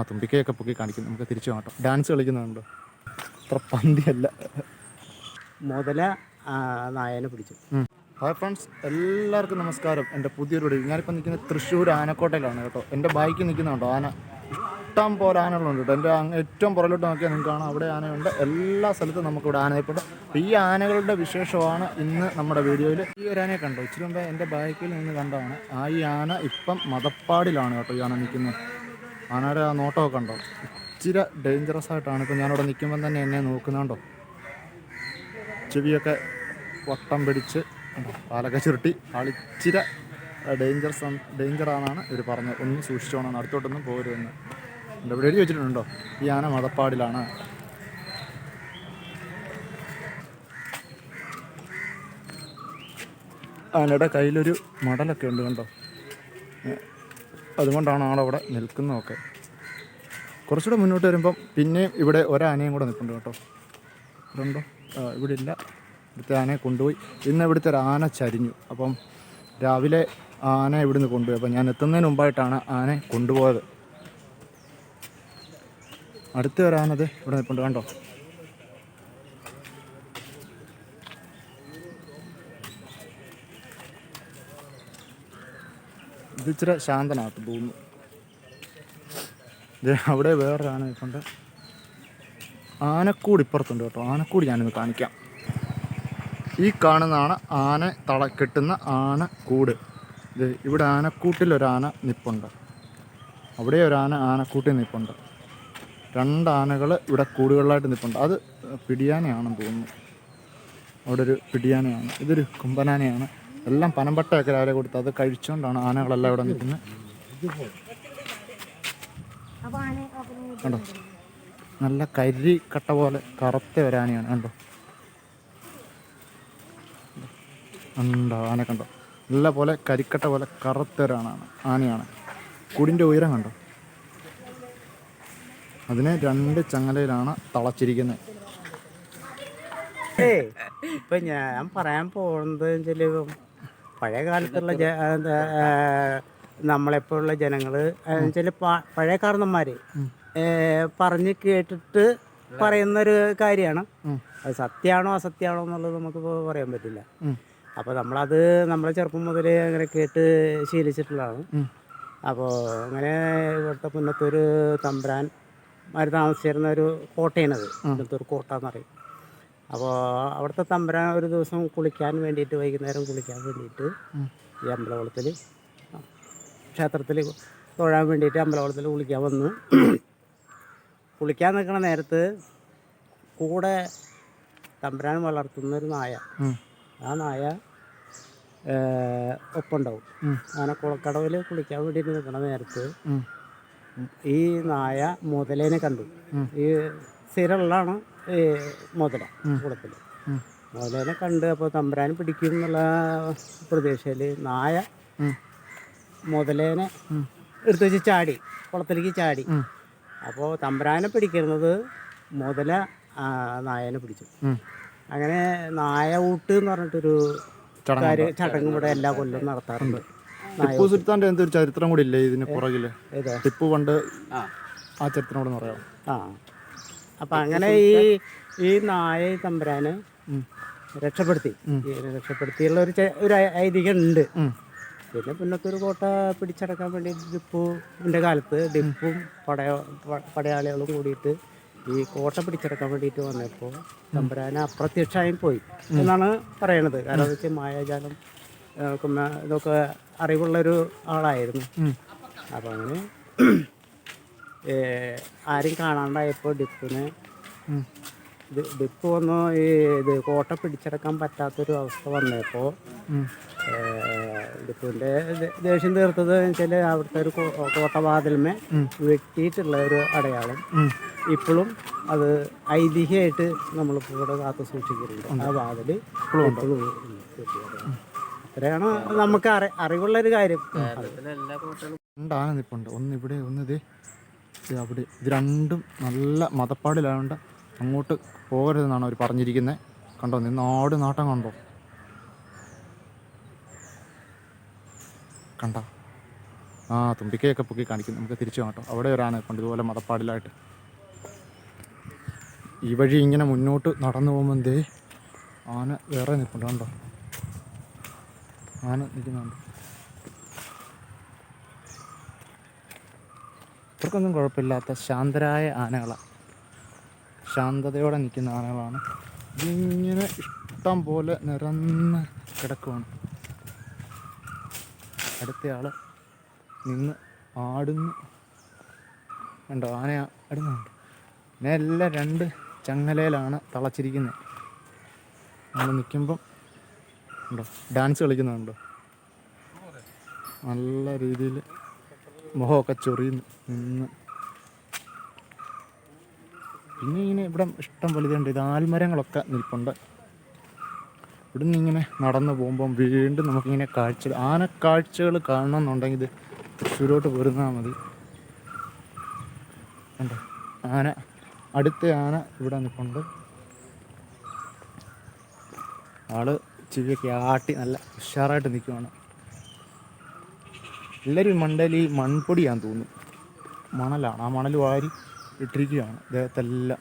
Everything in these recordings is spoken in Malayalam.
ആ തുമ്പിക്കയൊക്കെ പൊക്കി കാണിക്കും. നമുക്ക് തിരിച്ചു കാട്ടോ ഡാൻസ് കളിക്കുന്നുണ്ടോ? അത്ര പന്തിയല്ല. മുതല നായനെ പിടിച്ചു. ഹായ് ഫ്രണ്ട്സ് എല്ലാവർക്കും നമസ്കാരം. എന്റെ പുതിയൊരു വീഡിയോ ഞാനിപ്പോൾ നിൽക്കുന്നത് തൃശ്ശൂർ ആനക്കോട്ടയിലാണ് കേട്ടോ. എന്റെ ബൈക്ക് നിൽക്കുന്നുണ്ടോ? ആന. ഇഷ്ടം പോലെ ആനകളുണ്ട് കേട്ടോ. എന്റെ ഏറ്റവും പുറകിലോട്ട് നോക്കിയാൽ നിങ്ങൾക്ക് കാണാം. അവിടെ ആനയുണ്ട്. എല്ലാ സ്ഥലത്തും നമുക്കിവിടെ ആനയപ്പുണ്ട് അപ്പോൾ ഈ ആനകളുടെ വിശേഷമാണ് ഇന്ന് നമ്മുടെ വീഡിയോയിൽ ഈ ഒരു ആനയെ കണ്ടോ? ഇച്ചിരി മുമ്പേ എന്റെ ബൈക്കിൽ നിന്ന് കണ്ടതാണ്. ആ ഈ ആന ഇപ്പം മതപ്പാടിലാണ് കേട്ടോ ഈ ആന നിൽക്കുന്നത്. ആനയുടെ ആ നോട്ടമൊക്കെ കണ്ടോ? ഇച്ചിരി ഡേഞ്ചറസ് ആയിട്ടാണ് ഇപ്പോൾ ഞാനിവിടെ നിൽക്കുമ്പം തന്നെ എന്നെ നോക്കുന്നുണ്ടോ ചെവിയൊക്കെ വട്ടം പിടിച്ച് പാലൊക്കെ ചുരുട്ടി. ആളിച്ചിര ഡേഞ്ചർസ് ഡേഞ്ചറാണെന്നാണ് ഇവർ പറഞ്ഞത്. ഒന്ന് സൂക്ഷിച്ചോണം അടുത്തോട്ടൊന്നും പോരുമെന്ന് എന്റെ ഇവിടെ എഴുതി വെച്ചിട്ടുണ്ടോ? ഈ ആന മതപ്പാടിലാണ്. ആനയുടെ കയ്യിലൊരു മടലൊക്കെ ഉണ്ട് കണ്ടോ? അതുകൊണ്ടാണ് ആളവിടെ നിൽക്കുന്നതൊക്കെ. കുറച്ചുകൂടെ മുന്നോട്ട് വരുമ്പം പിന്നെയും ഇവിടെ ഒരാനയും കൂടെ നിൽപ്പുണ്ട് കേട്ടോ. രണ്ടോ ഇവിടെ ഇല്ല ഇവിടുത്തെ ആനയെ കൊണ്ടുപോയി. ഇന്ന് ഇവിടുത്തെ ഒരു ആന ചരിഞ്ഞു. അപ്പം രാവിലെ ആന ഇവിടുന്ന് കൊണ്ടുപോയി. അപ്പം ഞാൻ എത്തുന്നതിന് മുമ്പായിട്ടാണ് ആനയെ കൊണ്ടുപോയത്. അടുത്ത ഒരാനത് ഇവിടെ നിൽപ്പുണ്ട്. കണ്ടോ? ഇത് ഇച്ചിരി ശാന്തനാത്ത് തോന്നുന്നു അവിടെ വേറൊരു ആന നിൽപ്പുണ്ട് ആനക്കൂട് ഇപ്പുറത്തുണ്ട് കേട്ടോ. ആനക്കൂട് ഞാനിന്ന് കാണിക്കാം. ഈ കാണുന്നതാണ് ആന തള കെട്ടുന്ന ആനക്കൂട്. ഇത് ഇവിടെ ആനക്കൂട്ടിൽ ഒരു ആന നിപ്പുണ്ട്. അവിടെ ഒരു ആന ആനക്കൂട്ടിൽ നിപ്പുണ്ട്. രണ്ട് ഇവിടെ കൂടുകളിലായിട്ട് നിപ്പുണ്ട്. അത് പിടിയാനയാണെന്ന് തോന്നുന്നു. അവിടെ ഒരു പിടിയാനയാണ്. ഇതൊരു കുമ്പനാനയാണ് എല്ലാം പനമ്പട്ടയൊക്കെ രാവിലെ കൊടുത്ത് അത് കഴിച്ചുകൊണ്ടാണ് ആനകളെല്ലാം ഇവിടെ നിൽക്കുന്നത്. കണ്ടോ? നല്ല കരി കട്ട പോലെ കറുത്ത ഒരാനയാണ് കണ്ടോ? ഉണ്ടോ ആന കണ്ടോ? നല്ല പോലെ കരിക്കട്ട പോലെ കറുത്ത ഒരാണാണ് ആനയാണ്. കുടിന്റെ ഉയരം കണ്ടോ? അതിനെ രണ്ട് ചങ്ങലയിലാണ് തളച്ചിരിക്കുന്നത്. ഏ ഇപ്പൊ ഞാൻ പറയാൻ പോകുന്നത് വെച്ചാൽ പഴയ കാലത്തുള്ള ജ എന്താ, ആ, നമ്മളെപ്പോലുള്ള ജനങ്ങൾ വെച്ചാൽ പഴയ കാരണന്മാര് പറഞ്ഞു കേട്ടിട്ട് പറയുന്നൊരു കാര്യമാണ്. അത് സത്യമാണോ അസത്യമാണോ എന്നുള്ളത് നമുക്ക് പറയാൻ പറ്റില്ല. അപ്പോൾ നമ്മളത് നമ്മളെ ചെറുപ്പം മുതലേ അങ്ങനെ കേട്ട് ശീലിച്ചിട്ടുള്ളതാണ്. അപ്പോൾ അങ്ങനെ ഇവിടുത്തെ പുന്നത്തൊരു തമ്പ്രാൻമാർ താമസിച്ചിരുന്ന ഒരു കോട്ടയാണത്. പുന്നത്തൂർ കോട്ട എന്ന് പറയും. അപ്പോൾ അവിടുത്തെ തമ്പുരാൻ ഒരു ദിവസം കുളിക്കാൻ വേണ്ടിയിട്ട് വൈകുന്നേരം കുളിക്കാൻ വേണ്ടിയിട്ട് ഈ അമ്പലകുളത്തിൽ ക്ഷേത്രത്തിൽ തൊഴാൻ വേണ്ടിയിട്ട് അമ്പലകുളത്തിൽ കുളിക്കാൻ വന്ന്. കുളിക്കാൻ നിൽക്കുന്ന നേരത്ത് കൂടെ തമ്പുരാൻ വളർത്തുന്ന ഒരു നായ. ആ നായ ഒപ്പുണ്ടാവും. അങ്ങനെ കുളക്കടവിൽ കുളിക്കാൻ വേണ്ടിയിട്ട് നിൽക്കുന്ന നേരത്ത് ഈ നായ മുതലേനെ കണ്ടു. ഈ സ്ഥിരമുള്ളതാണ്. ഈ മുതല കുളത്തിൽ മുതലേനെ കണ്ട് അപ്പോൾ തമ്പുരാൻ പിടിക്കും എന്നുള്ള പ്രതീക്ഷയിൽ നായ മുതലേനെ എടുത്ത് വെച്ച് ചാടി കുളത്തിലേക്ക് ചാടി. അപ്പോൾ തമ്പുരാനെ പിടിക്കുന്നത് മുതല നായനെ പിടിച്ചു. അങ്ങനെ നായ ഊട്ട് എന്ന് പറഞ്ഞിട്ടൊരു കാര്യം ചടങ്ങ് ഇവിടെ എല്ലാ കൊല്ലം നടത്താറുണ്ട്. ടിപ്പു സുൽത്താന്റെ എന്തൊരു ചരിത്രം കൂടി ഇല്ലേ ഇതിന് പുറകിൽ? ടിപ്പു പണ്ട് ആ. ചരിത്രം കൂടെ പറയാം ആ. അപ്പം അങ്ങനെ ഈ ഈ നായ തമ്പുരാനെ രക്ഷപ്പെടുത്തി. രക്ഷപ്പെടുത്തിയുള്ള ഒരു ഒരു ഐതിഹ്യം ഉണ്ട് പിന്നെ പുന്നത്തൂർ കോട്ട പിടിച്ചടക്കാൻ വേണ്ടി ഡിപ്പുവിന്റെ കാലത്ത് ഡിപ്പും പടയ പടയാളികളും കൂടിയിട്ട് ഈ കോട്ട പിടിച്ചെടുക്കാൻ വേണ്ടിയിട്ട് വന്നപ്പോൾ തമ്പുരാനെ അപ്രത്യക്ഷമായി പോയി എന്നാണ് പറയണത്. കാരണം വെച്ചാൽ മായാജാലം ഇതൊക്കെ അറിവുള്ള അറിവുള്ളൊരു ആളായിരുന്നു. അപ്പം അങ്ങനെ ആരും കാണാണ്ടായപ്പോൾ ഡിപ്പിന് ഇത് ഡിപ്പ് വന്ന് ഈ ഇത് കോട്ട പിടിച്ചെടുക്കാൻ പറ്റാത്തൊരു അവസ്ഥ വന്നപ്പോൾ ഡിപ്പിന്റെ ദേഷ്യം തീർത്തത് വെച്ചാൽ അവിടുത്തെ ഒരു കോട്ട കോട്ടവാതിൽമേ വെട്ടിയിട്ടുള്ള ഒരു അടയാളം. ഇപ്പോഴും അത് ഐതിഹ്യമായിട്ട് നമ്മളിപ്പോൾ ഇവിടെ കാത്തു സൂക്ഷിക്കുന്നുണ്ട്. ആ വാതിൽ ഇപ്പോഴും. അത്രയാണ് നമുക്ക് അറി അറിവുള്ളൊരു കാര്യം. ഉണ്ടാണ് നിപ്പുണ്ട് ഒന്ന് ഇവിടെ ഒന്ന് ഇതേ ഇത്. അവിടെ ഇത് രണ്ടും നല്ല മതപ്പാടിലായതുകൊണ്ട് അങ്ങോട്ട് പോകരുതെന്നാണ് അവർ പറഞ്ഞിരിക്കുന്നത് കണ്ടോ? നിന്ന് നാട് നാട്ടം കണ്ടോ? കണ്ട? ആ തുമ്പിക്കയൊക്കെ പൊക്കി കാണിക്കും നമുക്ക് തിരിച്ചു കേട്ടോ. അവിടെ ഒരാണ് കൊണ്ട് ഇതുപോലെ മതപ്പാടിലായിട്ട്. ഈ വഴി ഇങ്ങനെ മുന്നോട്ട് നടന്നു പോകുമ്പോൾ എന്തേ ആന വേറെ നിൽപ്പുണ്ട് കണ്ടോ? ആന നിൽക്കുന്നുണ്ട്. ഇവർക്കൊന്നും കുഴപ്പമില്ലാത്ത ശാന്തരായ ആനകളാണ് ശാന്തതയോടെ നിൽക്കുന്ന ആനകളാണ്. ഇതിങ്ങനെ ഇഷ്ടം പോലെ നിറന്ന് കിടക്കുവാണ്. അടുത്തയാൾ നിന്ന് ആടുന്നു. കണ്ടോ? ആന ആടുന്നുണ്ട്. പിന്നെ എല്ലാം രണ്ട് ചങ്ങലയിലാണ് തളച്ചിരിക്കുന്നത്. നമ്മൾ നിൽക്കുമ്പം ഉണ്ടോ? ഡാൻസ് കളിക്കുന്നുണ്ടോ? നല്ല രീതിയിൽ മുഖമൊക്കെ ചൊറിയുന്നു. നിന്ന്. പിന്നെ ഇങ്ങനെ ഇവിടെ ഇഷ്ടം വലുതുണ്ട് ഇത് ആൽമരങ്ങളൊക്കെ നിൽപ്പുണ്ട്. ഇവിടുന്ന് ഇങ്ങനെ നടന്നു പോകുമ്പം വീണ്ടും നമുക്കിങ്ങനെ കാഴ്ച ആനക്കാഴ്ചകൾ കാണണമെന്നുണ്ടെങ്കിൽ ഇത് തൃശ്ശൂരോട്ട് പോരുന്നാൽ മതി. കണ്ടോ? ആന അടുത്ത ആന ഇവിടെ നിൽപ്പുണ്ട്. ആൾ ചെവിയൊക്കെ ആട്ടി നല്ല ഉഷാറായിട്ട് നിൽക്കുവാണ്. എല്ലാവരും മണ്ടയിൽ മൺപൊടിയാന്ന് തോന്നുന്നു. മണലാണ്. ആ മണൽ വാരി ഇട്ടിരിക്കുകയാണ്. ദേഹത്തെല്ലാം.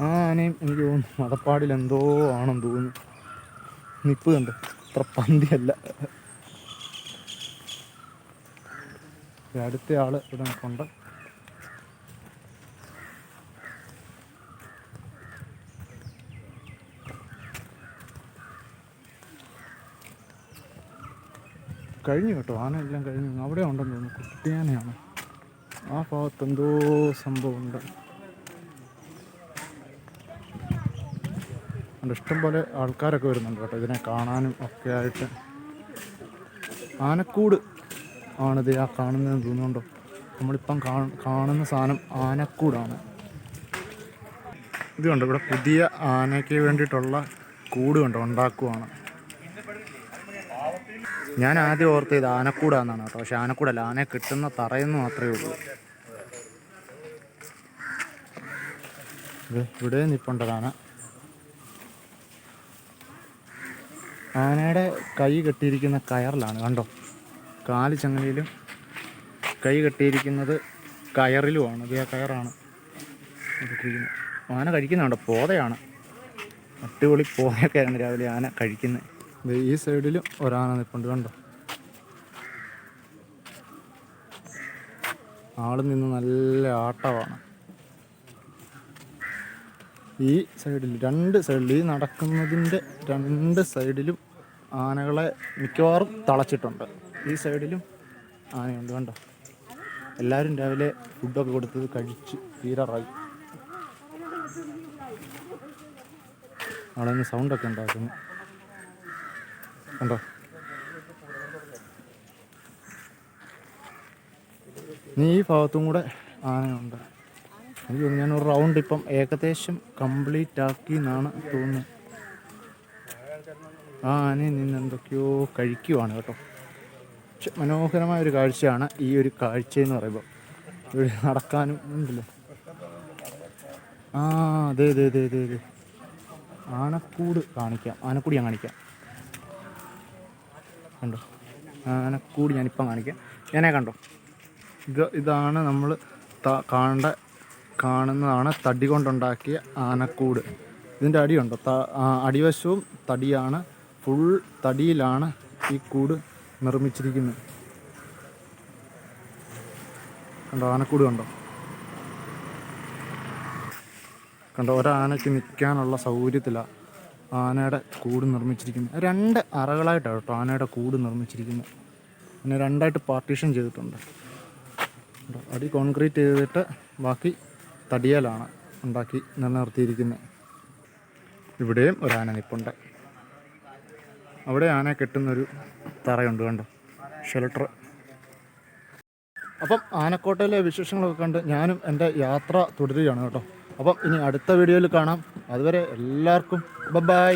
ആ ആനയും എനിക്ക് തോന്നുന്നു മതപ്പാടിൽ എന്തോ ആണെന്ന് തോന്നുന്നു. നിപ്പ് കണ്ട്? അത്ര പന്തിയല്ല. അടുത്ത ആൾ ഇവിടെ നിൽപ്പുണ്ട്. കഴിഞ്ഞു കേട്ടോ. ആന എല്ലാം കഴിഞ്ഞു. അവിടെ ഉണ്ടെന്ന് തോന്നുന്നു. കുട്ടിയാനയാണ്. ആ ഭാഗത്ത് എന്തോ സംഭവമുണ്ട് ഇഷ്ടംപോലെ ആൾക്കാരൊക്കെ വരുന്നുണ്ട് കേട്ടോ. ഇതിനെ കാണാനും ഒക്കെ ആയിട്ട്. ആനക്കൂട് ആണിത് ആ കാണുന്നതെന്ന് തോന്നുന്നുണ്ടോ? നമ്മളിപ്പം കാണ- കാണുന്ന സാധനം ആനക്കൂടാണ്. ഇതുണ്ട് ഇവിടെ പുതിയ ആനയ്ക്ക് വേണ്ടിയിട്ടുള്ള കൂട് കണ്ടോ? ഉണ്ടാക്കുവാണ്. ഞാൻ ആദ്യം ഓർത്ത് ഇത് ആനക്കൂടാന്നാണ് കേട്ടോ. പക്ഷെ ആനക്കൂടല്ല ആനയെ കിട്ടുന്ന തറയെന്ന് മാത്രമേ ഉള്ളൂ. ഇവിടെ നിപ്പണ്ടതാണ് ആനയുടെ കൈ കെട്ടിയിരിക്കുന്ന കയറിലാണ് കണ്ടോ? കാൽ ചങ്ങലയിലും കൈ കെട്ടിയിരിക്കുന്നത് കയറിലുമാണ്. ആ കയറാണ്. ആന കഴിക്കുന്നുണ്ടോ? പോതയാണ്. അടിപൊളി പോതയൊക്കെയാണ് രാവിലെ ആന കഴിക്കുന്നത് ഈ സൈഡിലും ഒരാന നിൽപ്പുണ്ട് കണ്ടോ? ആൾ നിന്ന് നല്ല ആട്ടമാണ്. ഈ സൈഡിൽ രണ്ട് സൈഡിൽ ഈ നടക്കുന്നതിന്റെ രണ്ട് സൈഡിലും ആനകളെ മിക്കവാറും തളച്ചിട്ടുണ്ട്. ഈ സൈഡിലും ആനയുണ്ട് കണ്ടോ? എല്ലാവരും രാവിലെ ഫുഡൊക്കെ കൊടുത്തത് കഴിച്ച് തീരാറായി. അവിടെ നിന്ന് സൗണ്ടൊക്കെ ഉണ്ടാക്കുന്നു. കണ്ടോ നീ ഈ ഭാഗത്തും കൂടെ ആനയുണ്ട്. എനിക്ക് തോന്നുന്നു ഞാനൊരു റൗണ്ട് ഇപ്പം ഏകദേശം കംപ്ലീറ്റ് ആക്കി എന്നാണ് തോന്നുന്നത്. ആ ആനയിൽ നിന്ന് എന്തൊക്കെയോ കഴിക്കുവാണ് കേട്ടോ. പക്ഷെ മനോഹരമായ ഒരു കാഴ്ചയാണ് ഈ ഒരു കാഴ്ച എന്ന് പറയുമ്പോൾ. ഇവിടെ നടക്കാനും ഉണ്ടല്ലോ? ആ അതെ അതെ അതെ അതെ അതെ. ആനക്കൂട് കാണിക്കാം. ആനക്കൂടി ഞാൻ കാണിക്കാം. കണ്ടോ? ആനക്കൂട് ഞാനിപ്പം കാണിക്കാം. ഞാനെ കണ്ടോ? ഇത് ഇതാണ് നമ്മൾ കാണേണ്ട കാണുന്നതാണ് തടി കൊണ്ടുണ്ടാക്കിയ ആനക്കൂട്. ഇതിന്റെ അടിയുണ്ടോ ത അടിവശവും തടിയാണ്. ഫുൾ തടിയിലാണ് ഈ കൂട് നിർമ്മിച്ചിരിക്കുന്നത്. കണ്ടോ? ആനക്കൂട് കണ്ടോ? കണ്ടോ? ഒരാനയ്ക്ക് നിൽക്കാനുള്ള സൗകര്യത്തിലാണ് ആനയുടെ കൂട് നിർമ്മിച്ചിരിക്കുന്നത്. രണ്ട് അറകളായിട്ടാണ് കേട്ടോ ആനയുടെ കൂട് നിർമ്മിച്ചിരിക്കുന്നത്. പിന്നെ രണ്ടായിട്ട് പാർട്ടീഷൻ ചെയ്തിട്ടുണ്ട്? അടി കോൺക്രീറ്റ് ചെയ്തിട്ട് ബാക്കി തടിയാലാണ് ഉണ്ടാക്കി നിലനിർത്തിയിരിക്കുന്നത്. ഇവിടെയും ഒരു ആന നിപ്പുണ്ട്. അവിടെ ആന കെട്ടുന്നൊരു തറയുണ്ട് കണ്ടോ? ഷെൽട്ടർ അപ്പം ആനക്കോട്ടയിലെ വിശേഷങ്ങളൊക്കെ കണ്ട് ഞാനും എന്റെ യാത്ര തുടരുകയാണ് കേട്ടോ. അപ്പം ഇനി അടുത്ത വീഡിയോയിൽ കാണാം. അതുവരെ എല്ലാവർക്കും ബൈ